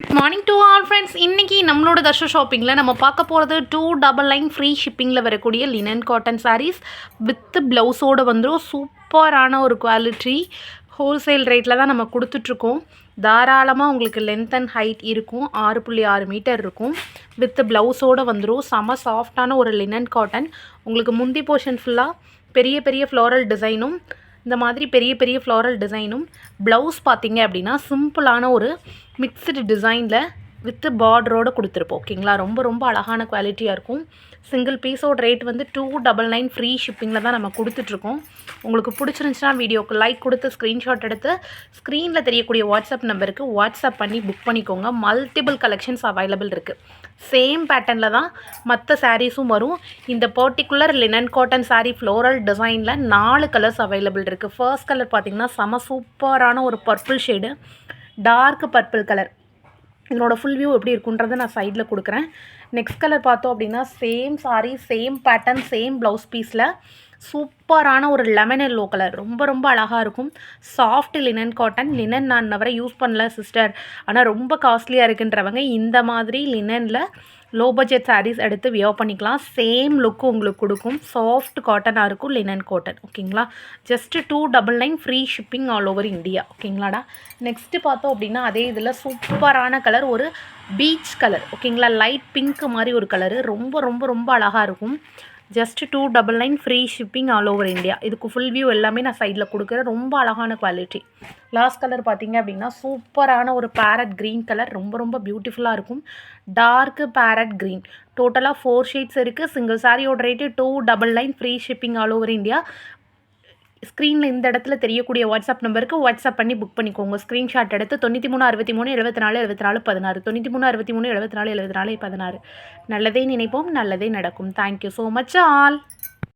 Morning to all friends இன்றைக்கி நம்மளோட தர்ஷ ஷாப்பிங்கில் நம்ம பார்க்க போகிறது டூ டபுள் லைன் ஃப்ரீ ஷிப்பிங்கில் வரக்கூடிய லினன் காட்டன் சாரீஸ் வித் ப்ளவுஸோடு வந்துடும் சூப்பரான ஒரு குவாலிட்டி ஹோல்சேல் ரேட்டில் தான் நம்ம கொடுத்துட்ருக்கோம். தாராளமாக உங்களுக்கு லென்த் அண்ட் ஹைட் இருக்கும். ஆறு புள்ளி ஆறு மீட்டர் இருக்கும். வித் ப்ளவுஸோடு வந்துடும் செம சாஃப்டான ஒரு லினன் காட்டன் உங்களுக்கு முந்தி போர்ஷன் ஃபுல்லாக பெரிய பெரிய ஃப்ளோரல் டிசைனும் இந்த மாதிரி பெரிய பெரிய ஃப்ளோரல் டிசைனும் ப்ளவுஸ் பார்த்தீங்க அப்படின்னா சிம்பிளான ஒரு மிக்சடு டிசைனில் வித்து பார்டரோடு கொடுத்துருப்போம் ஓகேங்களா? ரொம்ப ரொம்ப அழகான குவாலிட்டியாக இருக்கும். சிங்கிள் பீஸோட ரேட் வந்து டூ டபுள் நைன் ஃப்ரீ ஷிப்பிங்கில் தான் நம்ம கொடுத்துட்ருக்கோம். உங்களுக்கு பிடிச்சிருந்துச்சுன்னா வீடியோக்கு லைக் கொடுத்து ஸ்க்ரீன்ஷாட் எடுத்து ஸ்க்ரீனில் தெரியக்கூடிய வாட்ஸ்அப் நம்பருக்கு வாட்ஸ்அப் பண்ணி புக் பண்ணிக்கோங்க. மல்டிபிள் கலெக்ஷன்ஸ் அவைலபிள் இருக்குது சேம் பேட்டர்னில் தான் மற்ற சாரீஸும் வரும். இந்த particular linen cotton sari floral டிசைனில் நாலு கலர்ஸ் அவைலபிள் இருக்குது ஃபர்ஸ்ட் கலர் பார்த்தீங்கன்னா செம சூப்பரான ஒரு purple shade dark purple colour இதனோட ஃபுல் வியூ எப்படி இருக்குன்றதை நான் சைடில் கொடுக்குறேன். நெக்ஸ்ட் கலர் பார்த்தோம் அப்படின்னா same sari same pattern same blouse பீஸில் சூப்பரான ஒரு லெமன் எல்லோ கலர் ரொம்ப ரொம்ப அழகாக இருக்கும். சாஃப்ட் லினன் காட்டன் லினன் நான் வரை யூஸ் பண்ணல சிஸ்டர் ஆனால் ரொம்ப காஸ்ட்லியாக இருக்குன்றவங்க இந்த மாதிரி லினனில் லோ பட்ஜெட் சாரீஸ் எடுத்து வியர் பண்ணிக்கலாம். சேம் லுக்கு உங்களுக்கு கொடுக்கும். சாஃப்ட் காட்டனாக இருக்கும் லினன் காட்டன் ஓகேங்களா? Just two double nine free shipping all over India ஓகேங்களாடா? Next பார்த்தோம் அப்படின்னா அதே இதில் சூப்பரான கலர் ஒரு பீச் கலர் ஓகேங்களா? லைட் பிங்க் மாதிரி ஒரு கலரு ரொம்ப ரொம்ப ரொம்ப அழகாக இருக்கும். Just two double nine free shipping all over India இதுக்கு ஃபுல் வியூ எல்லாமே நான் சைடில் கொடுக்குறேன். ரொம்ப அழகான குவாலிட்டி லாஸ்ட் கலர் பார்த்தீங்க அப்படின்னா சூப்பரான ஒரு பேரட் க்ரீன் கலர் ரொம்ப ரொம்ப பியூட்டிஃபுல்லாக இருக்கும். டார்க்கு பேரட் க்ரீன் டோட்டலாக ஃபோர் ஷேட்ஸ் இருக்குது சிங்கிள் சாரியோட rate two double nine free shipping all over India ஸ்க்ரீனில் இந்த இடத்துல தெரியக்கூடிய வாட்ஸ்அப் நம்பருக்கு வாட்ஸ்அப் பண்ணி புக் பண்ணிக்கோங்க. ஸ்க்ரீன்ஷாட் எடுத்து தொண்ணூற்றி மூணு அறுபத்தி மூணு எழுபத்தி நாலு எழுபத்தி நாலு பதினாறு தொண்ணூற்றி மூணு அறுபத்தி மூணு எழுபத்தி நாலு எழுபத்தி நாலு பதினாறு. நல்லதே நினைப்போம் நல்லதே நடக்கும். Thank you so much all